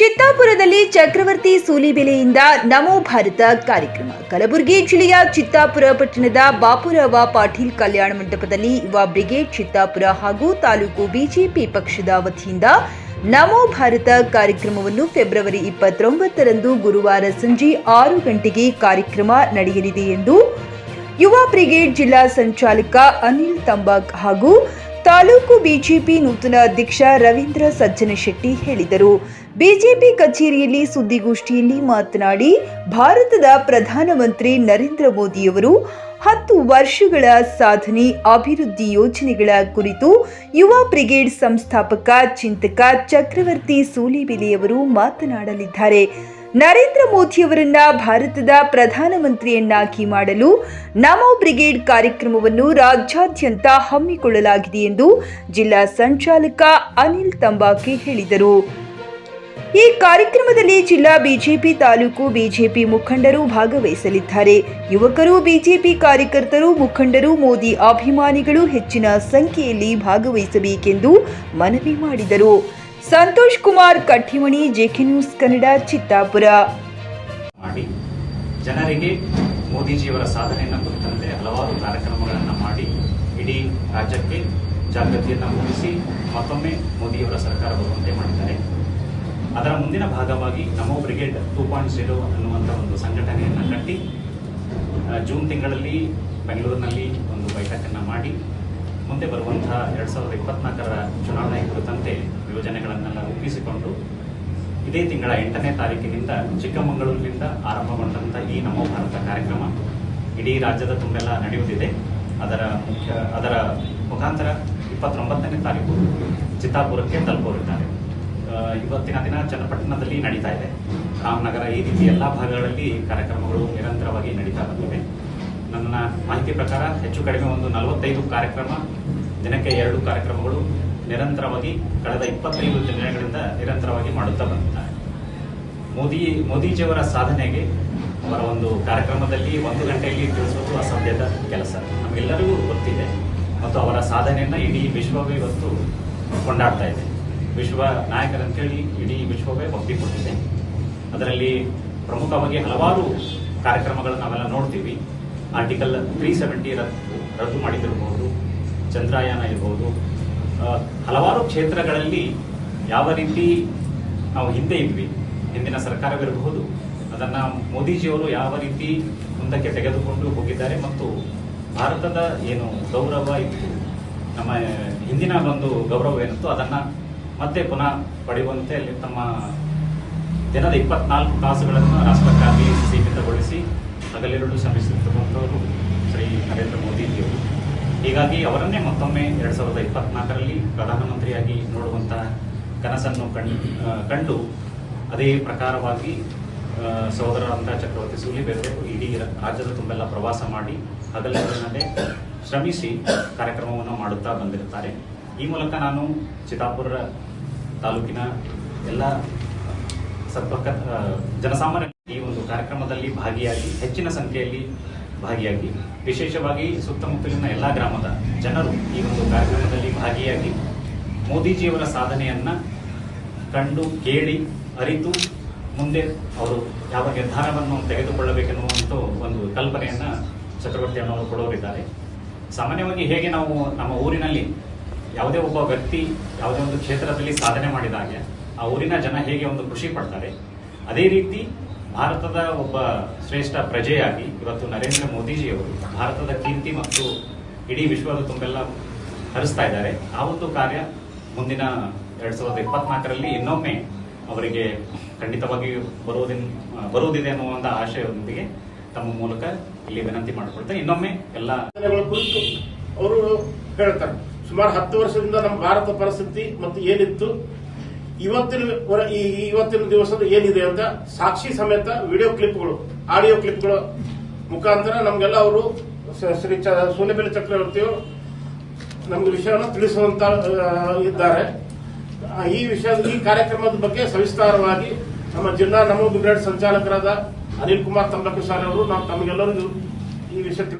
ಚಿತ್ತಾಪುರದಲ್ಲಿ ಚಕ್ರವರ್ತಿ ಸೂಲಿಬೆಲೆಯಿಂದ ನಮೋ ಭಾರತ ಕಾರ್ಯಕ್ರಮ. ಕಲಬುರಗಿ ಜಿಲ್ಲೆಯ ಚಿತ್ತಾಪುರ ಪಟ್ಟಣದ ಬಾಪುರಾವ ಪಾಟೀಲ್ ಕಲ್ಯಾಣ ಮಂಟಪದಲ್ಲಿ ಯುವ ಬ್ರಿಗೇಡ್ ಚಿತ್ತಾಪುರ ಹಾಗೂ ತಾಲೂಕು ಬಿಜೆಪಿ ಪಕ್ಷದ ವತಿಯಿಂದ ನಮೋ ಭಾರತ ಕಾರ್ಯಕ್ರಮವನ್ನು ಫೆಬ್ರವರಿ ಇಪ್ಪತ್ತೊಂಬತ್ತರಂದು ಗುರುವಾರ ಸಂಜೆ ಆರು ಗಂಟೆಗೆ ಕಾರ್ಯಕ್ರಮ ನಡೆಯಲಿದೆ ಎಂದು ಯುವ ಬ್ರಿಗೇಡ್ ಜಿಲ್ಲಾ ಸಂಚಾಲಕ ಅನಿಲ್ ತಂಬಾಕ್ ಹಾಗೂ ತಾಲೂಕು ಬಿಜೆಪಿ ನೂತನ ಅಧ್ಯಕ್ಷ ರವೀಂದ್ರ ಸಜ್ಜನ ಶೆಟ್ಟಿ ಹೇಳಿದರು. ಬಿಜೆಪಿ ಕಚೇರಿಯಲ್ಲಿ ಸುದ್ದಿಗೋಷ್ಠಿಯಲ್ಲಿ ಮಾತನಾಡಿ, ಭಾರತದ ಪ್ರಧಾನಮಂತ್ರಿ ನರೇಂದ್ರ ಮೋದಿಯವರು ಹತ್ತು ವರ್ಷಗಳ ಸಾಧನೆ ಅಭಿವೃದ್ಧಿ ಯೋಜನೆಗಳ ಕುರಿತು ಯುವ ಬ್ರಿಗೇಡ್ ಸಂಸ್ಥಾಪಕ ಚಿಂತಕ ಚಕ್ರವರ್ತಿ ಸೂಲಿಬೆಲೆಯವರು ಮಾತನಾಡಲಿದ್ದಾರೆ. ನರೇಂದ್ರ ಮೋದಿಯವರನ್ನ ಭಾರತದ ಪ್ರಧಾನಮಂತ್ರಿಯನ್ನಾಗಿ ಮಾಡಲು ನಮೋ ಬ್ರಿಗೇಡ್ ಕಾರ್ಯಕ್ರಮವನ್ನು ರಾಜ್ಯಾದ್ಯಂತ ಹಮ್ಮಿಕೊಳ್ಳಲಾಗಿದೆ ಎಂದು ಜಿಲ್ಲಾ ಸಂಚಾಲಕ ಅನಿಲ್ ತಂಬಾಕಿ ಹೇಳಿದರು. ಈ ಕಾರ್ಯಕ್ರಮದಲ್ಲಿ ಜಿಲ್ಲಾ ಬಿಜೆಪಿ ತಾಲೂಕು ಬಿಜೆಪಿ ಮುಖಂಡರು ಭಾಗವಹಿಸಲಿದ್ದಾರೆ. ಯುವಕರು, ಬಿಜೆಪಿ ಕಾರ್ಯಕರ್ತರು, ಮುಖಂಡರು, ಮೋದಿ ಅಭಿಮಾನಿಗಳು ಹೆಚ್ಚಿನ ಸಂಖ್ಯೆಯಲ್ಲಿ ಭಾಗವಹಿಸಬೇಕೆಂದು ಮನವಿ ಮಾಡಿದರು. Santosh Kumar, Kathimani, JK news Kannada, Chittapur. ಮಾಡಿ. ಜನರಿಗೆ ಮೋದಿಜಿಯವರ ಸಾಧನೆಯನ್ನು ಕುರಿತಂತೆ ಹಲವಾರು ಕಾರ್ಯಕ್ರಮಗಳನ್ನು ಮಾಡಿ, ಇಡೀ ರಾಜ್ಯಕ್ಕೆ ಜಾಗೃತಿಯನ್ನು ಮೂಡಿಸಿ ಮತ್ತೊಮ್ಮೆ ಮೋದಿಯವರ ಸರ್ಕಾರ ಬರುವಂತೆ ಮಾಡಿದ್ದಾರೆ. ಅದರ ಮುಂದಿನ ಭಾಗವಾಗಿ ನಮೋ ಬ್ರಿಗೇಡ್ ಟೂ ಪಾಯಿಂಟ್ ಜೀರೋ ಅನ್ನುವಂಥ ಒಂದು ಸಂಘಟನೆಯನ್ನು ಕಟ್ಟಿ ಜೂನ್ ತಿಂಗಳಲ್ಲಿ ಬೆಂಗಳೂರಿನಲ್ಲಿ ಒಂದು ಬೈಠಕನ್ನು ಮಾಡಿ ಮುಂದೆ ಬರುವಂತಹ ಎರಡು ಸಾವಿರದ ಇಪ್ಪತ್ನಾಲ್ಕರ ಚುನಾವಣೆ ಕುರಿತಂತೆ ಯೋಜನೆಗಳನ್ನೆಲ್ಲ ರೂಪಿಸಿಕೊಂಡು ಇದೇ ತಿಂಗಳ ಎಂಟನೇ ತಾರೀಕಿನಿಂದ ಚಿಕ್ಕಮಗಳೂರಿನಿಂದ ಆರಂಭಗೊಂಡಂಥ ಈ ನಮೋ ಭಾರತ ಕಾರ್ಯಕ್ರಮ. ಇಡೀ ರಾಜ್ಯದ ತುಂಬೆಲ್ಲ ನಡೆಯುತ್ತಿದೆ. ಅದರ ಮುಖ್ಯ ಅದರ ಮುಖಾಂತರ ಇಪ್ಪತ್ತೊಂಬತ್ತನೇ ತಾರೀಕು ಚಿತ್ತಾಪುರಕ್ಕೆ ತಲುಪೋರಿದ್ದಾರೆ ಆ, ಇವತ್ತಿನ ದಿನ ಚನ್ನಪಟ್ಟಣದಲ್ಲಿ ನಡೀತಾ ಇದೆ. ರಾಮನಗರ ಈ ರೀತಿ ಎಲ್ಲ ಭಾಗಗಳಲ್ಲಿ ಕಾರ್ಯಕ್ರಮಗಳು ನಿರಂತರವಾಗಿ ನಡೀತಾ ಬಂದಿವೆ. ನನ್ನ ಮಾಹಿತಿ ಪ್ರಕಾರ ಹೆಚ್ಚು ಕಡಿಮೆ ಒಂದು ನಲವತ್ತೈದು ಕಾರ್ಯಕ್ರಮ, ದಿನಕ್ಕೆ ಎರಡು ಕಾರ್ಯಕ್ರಮಗಳು ನಿರಂತರವಾಗಿ ಕಳೆದ ಇಪ್ಪತ್ತೈದು ದಿನಗಳಿಂದ ನಿರಂತರವಾಗಿ ಮಾಡುತ್ತಾ ಬಂದಿದ್ದಾರೆ. ಮೋದಿ, ಮೋದಿಜಿಯವರ ಸಾಧನೆಗೆ ಅವರ ಒಂದು ಕಾರ್ಯಕ್ರಮದಲ್ಲಿ ಒಂದು ಗಂಟೆಯಲ್ಲಿ ತಿಳಿಸುವುದು ಅಸಾಧ್ಯದ ಕೆಲಸ. ನಮಗೆಲ್ಲರಿಗೂ ಗೊತ್ತಿದೆ ಮತ್ತು ಅವರ ಸಾಧನೆಯನ್ನು ಇಡೀ ವಿಶ್ವವೇ ಇವತ್ತು ಕೊಂಡಾಡ್ತಾ ಇದೆ. ವಿಶ್ವ ನಾಯಕರಂತೇಳಿ ಇಡೀ ವಿಶ್ವವೇ ಒಪ್ಪಿಕೊಂಡಿದೆ. ಅದರಲ್ಲಿ ಪ್ರಮುಖವಾಗಿ ಹಲವಾರು ಕಾರ್ಯಕ್ರಮಗಳನ್ನು ನಾವೆಲ್ಲ ನೋಡ್ತೀವಿ. ಆರ್ಟಿಕಲ್ ತ್ರೀ ಸೆವೆಂಟಿ ರದ್ದು ರದ್ದು ಮಾಡಿದಿರಬಹುದು, ಚಂದ್ರಯಾನ ಇರಬಹುದು. ಹಲವಾರು ಕ್ಷೇತ್ರಗಳಲ್ಲಿ ಯಾವ ರೀತಿ ನಾವು ಹಿಂದೆ ಇದ್ವಿ, ಹಿಂದಿನ ಸರ್ಕಾರವಿರಬಹುದು, ಅದನ್ನ ಮೋದಿಜಿಯವರು ಯಾವ ರೀತಿ ಮುಂದಕ್ಕೆ ತೆಗೆದುಕೊಂಡು ಹೋಗಿದ್ದಾರೆ ಮತ್ತು ಭಾರತದ ಏನು ಗೌರವ ಇತ್ತು, ನಮ್ಮ ಹಿಂದಿನ ಒಂದು ಗೌರವ ಏನಿತ್ತು ಅದನ್ನ ಮತ್ತೆ ಪುನಃ ಪಡೆಯುವಂತೆ ಅಲ್ಲಿ ತಮ್ಮ ದಿನದ ಇಪ್ಪತ್ನಾಲ್ಕು ತಾಸುಗಳನ್ನು ರಾಷ್ಟ್ರಕ್ಕಾಗಿ ಸೀಮಿತಗೊಳಿಸಿ ಹಗಲಿರುಳು ಶ್ರಮಿಸುತ್ತಿರುವಂಥವರು ಶ್ರೀ ನರೇಂದ್ರ ಮೋದಿಜಿಯವರು ಹೀಗಾಗಿ ಅವರನ್ನೇ ಮತ್ತೊಮ್ಮೆ ಎರಡು ಸಾವಿರದ ಇಪ್ಪತ್ನಾಲ್ಕರಲ್ಲಿ ಪ್ರಧಾನಮಂತ್ರಿಯಾಗಿ ನೋಡುವಂತಹ ಕನಸನ್ನು ಕಣ್ ಕಂಡು ಅದೇ ಪ್ರಕಾರವಾಗಿ ಸಹೋದರ ಅಂತ ಚಕ್ರವರ್ತಿ ಸೂಲಿಬೇರವರು ಇಡೀ ರಾಜ್ಯದ ತುಂಬೆಲ್ಲ ಪ್ರವಾಸ ಮಾಡಿ ಹಗಲಿರುಳಿನಲ್ಲೇ ಶ್ರಮಿಸಿ ಕಾರ್ಯಕ್ರಮವನ್ನು ಮಾಡುತ್ತಾ ಬಂದಿರುತ್ತಾರೆ. ಈ ಮೂಲಕ ನಾನು ಚಿತ್ತಾಪುರ ತಾಲೂಕಿನ ಎಲ್ಲ ಆ, ಜನಸಾಮಾನ್ಯ ಈ ಒಂದು ಕಾರ್ಯಕ್ರಮದಲ್ಲಿ ಭಾಗಿಯಾಗಿ, ಹೆಚ್ಚಿನ ಸಂಖ್ಯೆಯಲ್ಲಿ ಭಾಗಿಯಾಗಿ, ವಿಶೇಷವಾಗಿ ಸುತ್ತಮುತ್ತಲಿನ ಎಲ್ಲ ಗ್ರಾಮದ ಜನರು ಈ ಒಂದು ಕಾರ್ಯಕ್ರಮದಲ್ಲಿ ಭಾಗಿಯಾಗಿ ಮೋದಿಜಿಯವರ ಸಾಧನೆಯನ್ನ ಕಂಡು, ಕೇಳಿ, ಅರಿತು, ಮುಂದೆ ಅವರು ಯಾವ ನಿರ್ಧಾರವನ್ನು ತೆಗೆದುಕೊಳ್ಳಬೇಕೆನ್ನುವಂಥ ಒಂದು ಕಲ್ಪನೆಯನ್ನ ಚಕ್ರವರ್ತಿ ಅಣ್ಣವರು ಕೊಡೋರಿದ್ದಾರೆ. ಸಾಮಾನ್ಯವಾಗಿ ಹೇಗೆ ನಾವು ನಮ್ಮ ಊರಿನಲ್ಲಿ ಯಾವುದೇ ಒಬ್ಬ ವ್ಯಕ್ತಿ ಯಾವುದೇ ಒಂದು ಕ್ಷೇತ್ರದಲ್ಲಿ ಸಾಧನೆ ಮಾಡಿದಾಗ, ಆ ಊರಿನ ಜನ ಹೇಗೆ ಒಂದು ಖುಷಿ ಪಡ್ತಾರೆ, ಅದೇ ರೀತಿ ಭಾರತದ ಒಬ್ಬ ಶ್ರೇಷ್ಠ ಪ್ರಜೆಯಾಗಿ ಇವತ್ತು ನರೇಂದ್ರ ಮೋದಿಜಿಯವರು ಭಾರತದ ಕೀರ್ತಿ ಮತ್ತು ಇಡೀ ವಿಶ್ವದ ತುಂಬೆಲ್ಲ ಹರಿಸ್ತಾ ಇದ್ದಾರೆ. ಆ ಒಂದು ಕಾರ್ಯ ಮುಂದಿನ ಎರಡ್ ಸಾವಿರದ ಇಪ್ಪತ್ನಾಲ್ಕರಲ್ಲಿ ಇನ್ನೊಮ್ಮೆ ಅವರಿಗೆ ಖಂಡಿತವಾಗಿ ಬರುವುದಿನ್, ಬರುವುದಿದೆ ಅನ್ನುವಂಥ ಆಶಯದೊಂದಿಗೆ ತಮ್ಮ ಮೂಲಕ ಇಲ್ಲಿ ವಿನಂತಿ ಮಾಡಿಕೊಳ್ತಾ ಇನ್ನೊಮ್ಮೆ ಎಲ್ಲ ಕುರಿತು ಅವರು ಹೇಳ್ತಾರೆ. ಸುಮಾರು ಹತ್ತು ವರ್ಷದಿಂದ ನಮ್ಮ ಭಾರತ ಪರಿಸ್ಥಿತಿ ಮತ್ತು ಏನಿತ್ತು ಇವತ್ತಿನ ಇವತ್ತಿನ ದಿವಸದ ಏನಿದೆ ಅಂತ ಸಾಕ್ಷಿ ಸಮೇತ ವಿಡಿಯೋ ಕ್ಲಿಪ್ಗಳು, ಆಡಿಯೋ ಕ್ಲಿಪ್ಗಳು ಮುಖಾಂತರ ನಮ್ಗೆಲ್ಲ ಅವರು ಶ್ರೀ ಸೋನಿಬೆಲೆ ಚಕ್ರವರ್ತಿಯು ನಮ್ಗೆ ವಿಷಯವನ್ನು ತಿಳಿಸುವಂತ ಇದ್ದಾರೆ. ಈ ವಿಷಯದ ಈ ಕಾರ್ಯಕ್ರಮದ ಬಗ್ಗೆ ಸವಿಸ್ತಾರವಾಗಿ ನಮ್ಮ ಜಿಲ್ಲಾ ನಮೋ ಬ್ರಿಗೇಡ್ ಸಂಚಾಲಕರಾದ ಅನಿಲ್ ಕುಮಾರ್ ತಂಬಕಸಾರಿ ಅವರು, ನಾವು ತಮಗೆಲ್ಲರಿಗೂ ಈ ವಿಷಯ